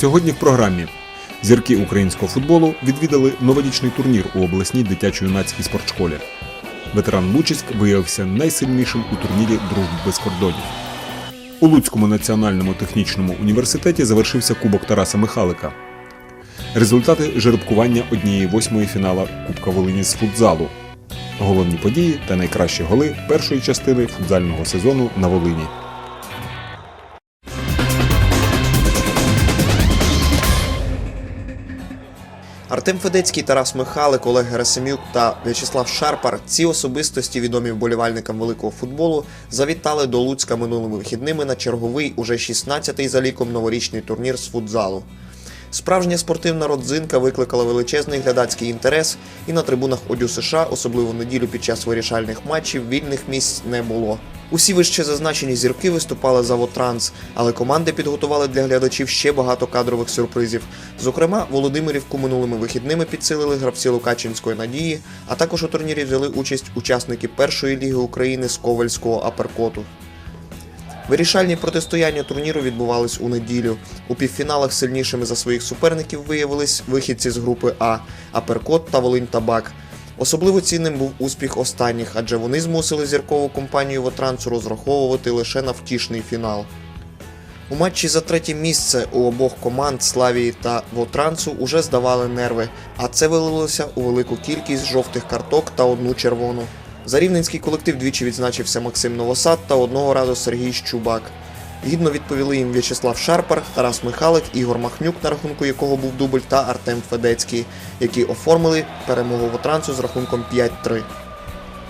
Сьогодні в програмі зірки українського футболу відвідали новорічний турнір у обласній дитячо-юнацькій спортшколі. Ветеран Лучиськ виявився найсильнішим у турнірі Дружби без кордонів. У Луцькому національному технічному університеті завершився Кубок Тараса Михалика. Результати жеребкування однієї восьмої фінала Кубка Волині з футзалу. Головні події та найкращі голи першої частини футзального сезону на Волині. Артем Федецький, Тарас Михалик, Олег Герасимюк та В'ячеслав Шарпар ці особистості, відомі вболівальникам великого футболу, завітали до Луцька минулими вихідними на черговий, уже 16-й за ліком новорічний турнір з футзалу. Справжня спортивна родзинка викликала величезний глядацький інтерес, і на трибунах Одю США, особливо неділю під час вирішальних матчів, вільних місць не було. Усі вище зазначені зірки виступали за Вотранс, але команди підготували для глядачів ще багато кадрових сюрпризів. Зокрема, Володимирівку минулими вихідними підсилили гравці Лукачинської надії, а також у турнірі взяли участь учасники першої ліги України з Ковальського аперкоту. Вирішальні протистояння турніру відбувались у неділю. У півфіналах сильнішими за своїх суперників виявились вихідці з групи А Аперкот та Волинь Табак. Особливо цінним був успіх останніх, адже вони змусили зіркову компанію Вотрансу розраховувати лише на втішний фінал. У матчі за третє місце у обох команд Славії та Вотрансу уже здавали нерви, а це вилилося у велику кількість жовтих карток та одну червону. За рівненський колектив двічі відзначився Максим Новосад та одного разу Сергій Щубак. Гідно відповіли їм В'ячеслав Шарпар, Тарас Михалик, Ігор Махнюк, на рахунку якого був дубль, та Артем Федецький, які оформили перемогу Вотрансу з рахунком 5-3.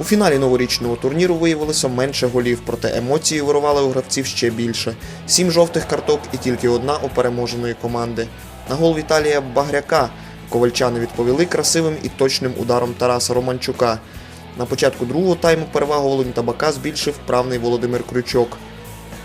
У фіналі новорічного турніру виявилося менше голів, проте емоції вирували у гравців ще більше: сім жовтих карток і тільки одна у переможеної команди. На гол Віталія Багряка ковальчани відповіли красивим і точним ударом Тараса Романчука. На початку другого тайму перевагу Волинь Табака збільшив правний Володимир Крючок.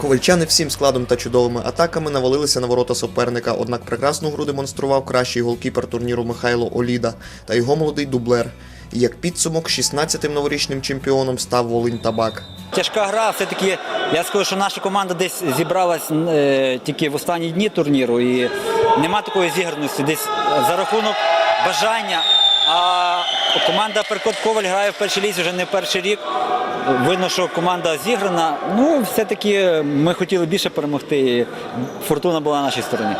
Ковальчани всім складом та чудовими атаками навалилися на ворота суперника, однак прекрасну гру демонстрував кращий голкіпер турніру Михайло Оліда та його молодий дублер. І як підсумок, 16-тим новорічним чемпіоном став Волинь Табак. Тяжка гра, все-таки я скажу, що наша команда десь зібралась е, тільки в останні дні турніру і нема такої зіграності. Десь за рахунок бажання. А команда Перкот Коваль грає в першій лізі вже не перший рік. Видно, що команда зіграна. Ну, все-таки ми хотіли більше перемогти. Фортуна була на нашій стороні.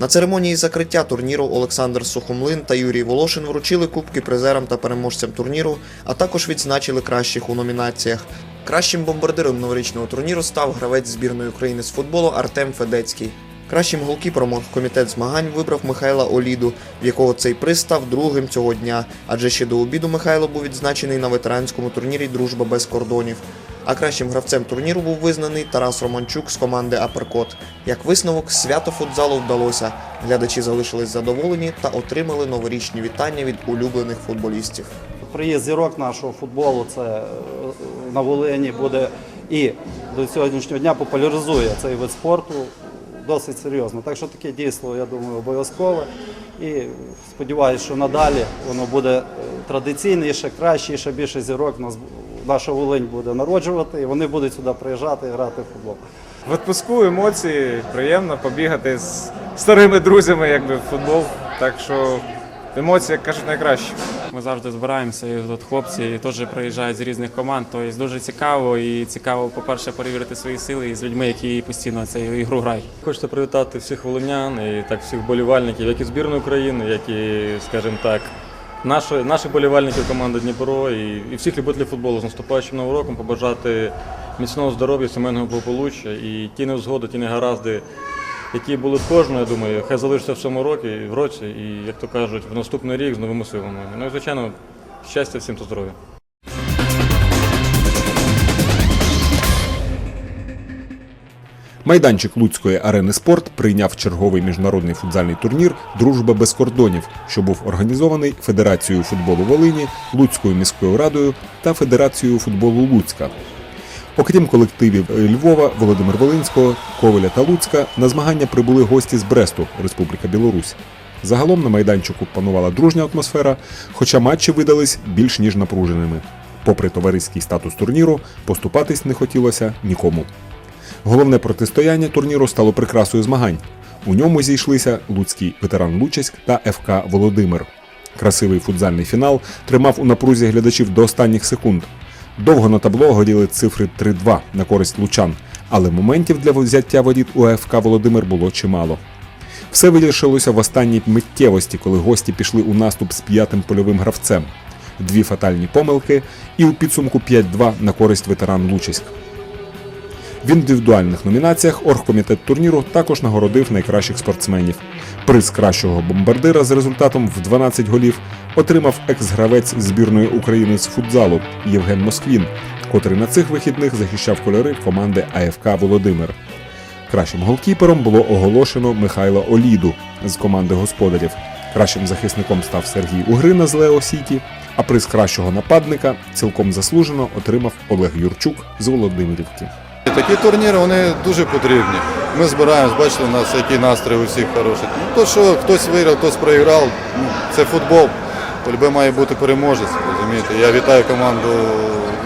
На церемонії закриття турніру Олександр Сухомлин та Юрій Волошин вручили кубки призерам та переможцям турніру, а також відзначили кращих у номінаціях. Кращим бомбардиром новорічного турніру став гравець збірної України з футболу Артем Федецький. Кращим голкіпером комітет змагань вибрав Михайла Оліду, в якого цей приз став другим цього дня, адже ще до обіду Михайло був відзначений на ветеранському турнірі Дружба без кордонів. А кращим гравцем турніру був визнаний Тарас Романчук з команди Аперкот. Як висновок, свято футзалу вдалося. Глядачі залишились задоволені та отримали новорічні вітання від улюблених футболістів. Приїзд зірок нашого футболу це е, на Волині буде і до сьогоднішнього дня популяризує цей вид спорту досить серйозно. Так що таке дійство, я думаю, обов'язкове. І сподіваюся, що надалі воно буде е, традиційніше, краще, і ще більше зірок нас наша Волинь буде народжувати, і вони будуть сюди приїжджати і грати в футбол. В відпуску емоції, приємно побігати з старими друзями якби, в футбол. Так що емоції, як кажуть, найкраще. Ми завжди збираємося, і тут хлопці теж приїжджають з різних команд. Тобто дуже цікаво і цікаво, по-перше, перевірити свої сили і з людьми, які постійно цю ігру грають. Хочеться привітати всіх волинян і так всіх болівальників, як і збірної України, як і, скажімо так, наші, наші болівальники команди Дніпро і, і всіх любителів футболу з наступаючим новим роком побажати міцного здоров'я, сімейного благополуччя і ті невзгоди, ті негаразди, які були в кожного, я думаю, хай залишаться в цьому році, в році, і, як то кажуть, в наступний рік з новими силами. Ну і звичайно, щастя всім та здоров'я. Майданчик Луцької арени спорт прийняв черговий міжнародний футзальний турнір Дружба без кордонів, що був організований Федерацією футболу Волині, Луцькою міською радою та Федерацією футболу Луцька. Окрім колективів Львова, Володимир Волинського, Ковеля та Луцька, на змагання прибули гості з Бресту, Республіка Білорусь. Загалом на майданчику панувала дружня атмосфера, хоча матчі видались більш ніж напруженими. Попри товариський статус турніру, поступатись не хотілося нікому. Головне протистояння турніру стало прикрасою змагань. У ньому зійшлися Луцький ветеран Лучеськ та ФК Володимир. Красивий футзальний фінал тримав у напрузі глядачів до останніх секунд. Довго на табло горіли цифри 3-2 на користь лучан, але моментів для взяття воріт у АФК Володимир було чимало. Все вирішилося в останній миттєвості, коли гості пішли у наступ з п'ятим польовим гравцем. Дві фатальні помилки і у підсумку 5-2 на користь ветеран Лучиськ. В індивідуальних номінаціях оргкомітет турніру також нагородив найкращих спортсменів. Приз кращого бомбардира з результатом в 12 голів отримав екс-гравець збірної України з футзалу Євген Москвін, котрий на цих вихідних захищав кольори команди АФК Володимир. Кращим голкіпером було оголошено Михайла Оліду з команди господарів. Кращим захисником став Сергій Угрина з Лео Сіті, а приз кращого нападника цілком заслужено отримав Олег Юрчук з Володимирівки. Такі турніри вони дуже потрібні. Ми збираємось, бачите, у нас який настрій у всіх хороший. Ну, то, що хтось виграв, хтось проіграв, ну, це футбол. Полюбе має бути переможець, розумієте. Я вітаю команду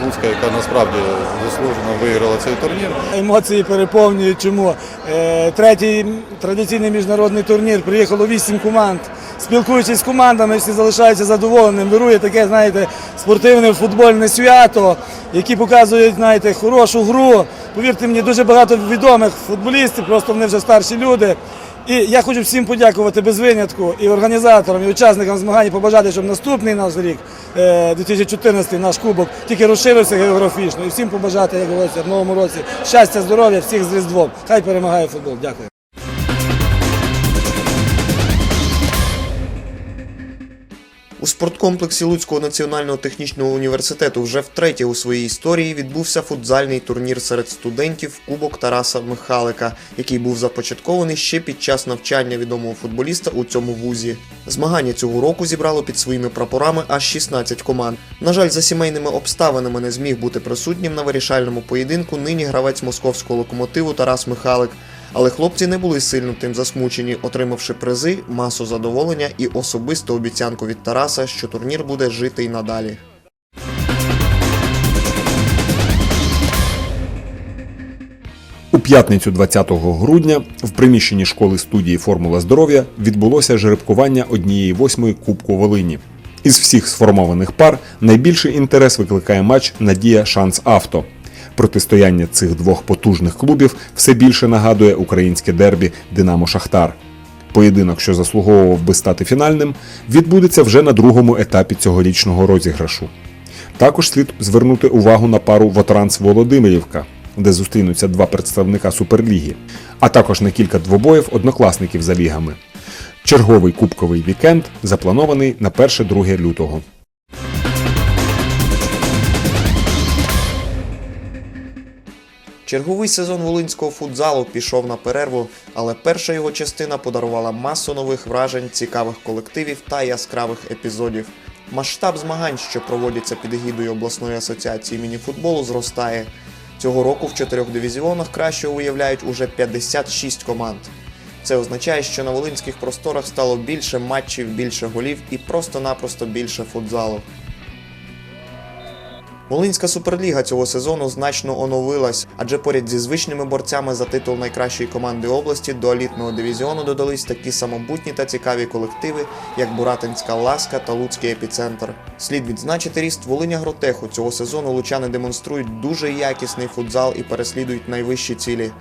Луцька, яка насправді заслужено виграла цей турнір. Емоції переповнюють. Чому? Е, Третій традиційний міжнародний турнір. Приїхало вісім команд. Спілкуючись з командами, всі залишаються задоволеними. Вирує таке, знаєте, спортивне футбольне свято, які показують, знаєте, хорошу гру. Повірте мені, дуже багато відомих футболістів, просто вони вже старші люди. І я хочу всім подякувати без винятку і організаторам, і учасникам змагань побажати, щоб наступний наш рік, е, 2014 наш кубок, тільки розширився географічно. І всім побажати, як говориться, в новому році щастя, здоров'я, всіх з Різдвом. Хай перемагає футбол. Дякую. У спорткомплексі Луцького національного технічного університету вже втретє у своїй історії відбувся футзальний турнір серед студентів Кубок Тараса Михалика, який був започаткований ще під час навчання відомого футболіста у цьому вузі. Змагання цього року зібрало під своїми прапорами аж 16 команд. На жаль, за сімейними обставинами не зміг бути присутнім на вирішальному поєдинку нині гравець московського локомотиву Тарас Михалик. Але хлопці не були сильно тим засмучені, отримавши призи, масу задоволення і особисту обіцянку від Тараса, що турнір буде жити й надалі. У п'ятницю 20 грудня в приміщенні школи студії Формула здоров'я відбулося жеребкування однієї восьмої Кубку Волині. Із всіх сформованих пар найбільший інтерес викликає матч Надія Шанс Авто. Протистояння цих двох потужних клубів все більше нагадує українське дербі Динамо Шахтар. Поєдинок, що заслуговував би стати фінальним, відбудеться вже на другому етапі цьогорічного розіграшу. Також слід звернути увагу на пару Вотранс Володимирівка, де зустрінуться два представника Суперліги, а також на кілька двобоїв однокласників за лігами. Черговий кубковий вікенд запланований на 1-2 лютого. Черговий сезон волинського футзалу пішов на перерву, але перша його частина подарувала масу нових вражень, цікавих колективів та яскравих епізодів. Масштаб змагань, що проводяться під егідою обласної асоціації мініфутболу, зростає. Цього року в чотирьох дивізіонах краще уявляють уже 56 команд. Це означає, що на волинських просторах стало більше матчів, більше голів і просто-напросто більше футзалу. Волинська суперліга цього сезону значно оновилась, адже поряд зі звичними борцями за титул найкращої команди області до елітного дивізіону додались такі самобутні та цікаві колективи, як Буратинська Ласка та Луцький епіцентр. Слід відзначити ріст Волиня Гротеху. Цього сезону лучани демонструють дуже якісний футзал і переслідують найвищі цілі.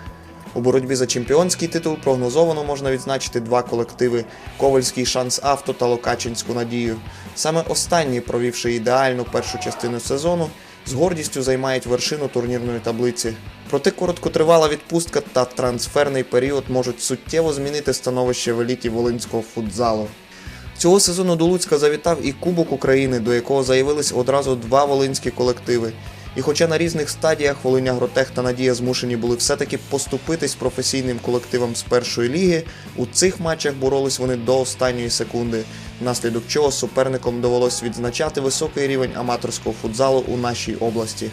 У боротьбі за чемпіонський титул прогнозовано можна відзначити два колективи Ковальський шанс авто та Локачинську надію. Саме останні, провівши ідеальну першу частину сезону, з гордістю займають вершину турнірної таблиці. Проте короткотривала відпустка та трансферний період можуть суттєво змінити становище в еліті волинського футзалу. Цього сезону до Луцька завітав і Кубок України, до якого заявились одразу два волинські колективи. І хоча на різних стадіях Волиня Гротех та Надія змушені були все-таки поступитись професійним колективам з першої ліги, у цих матчах боролись вони до останньої секунди, внаслідок чого суперникам довелось відзначати високий рівень аматорського футзалу у нашій області.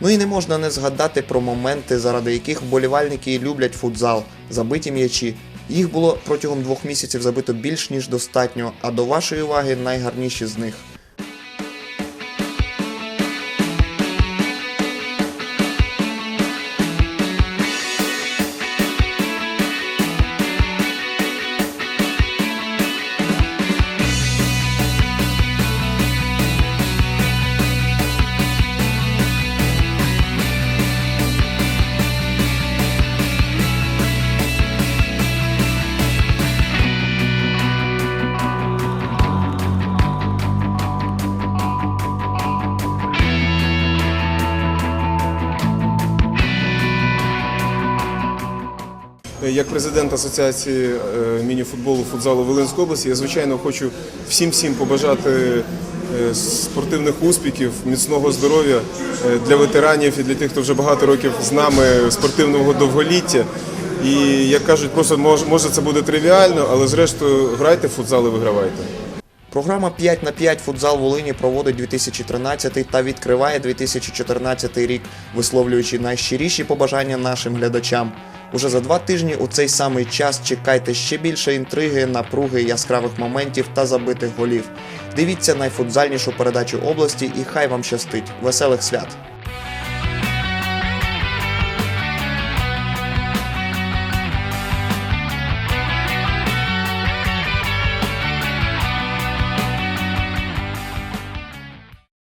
Ну і не можна не згадати про моменти, заради яких вболівальники люблять футзал, забиті м'ячі. Їх було протягом двох місяців забито більш ніж достатньо, а до вашої уваги найгарніші з них. Як президент Асоціації е, міні-футболу футзалу Волинської області, я звичайно хочу всім всім побажати е, спортивних успіхів, міцного здоров'я е, для ветеранів і для тих, хто вже багато років з нами спортивного довголіття. І як кажуть, просто може, це буде тривіально, але зрештою грайте в футзал і вигравайте. Програма 5 на 5 футзал Волині проводить 2013 та відкриває 2014 рік, висловлюючи найщиріші побажання нашим глядачам. Уже за два тижні у цей самий час чекайте ще більше інтриги, напруги, яскравих моментів та забитих голів. Дивіться найфутзальнішу передачу області і хай вам щастить. Веселих свят!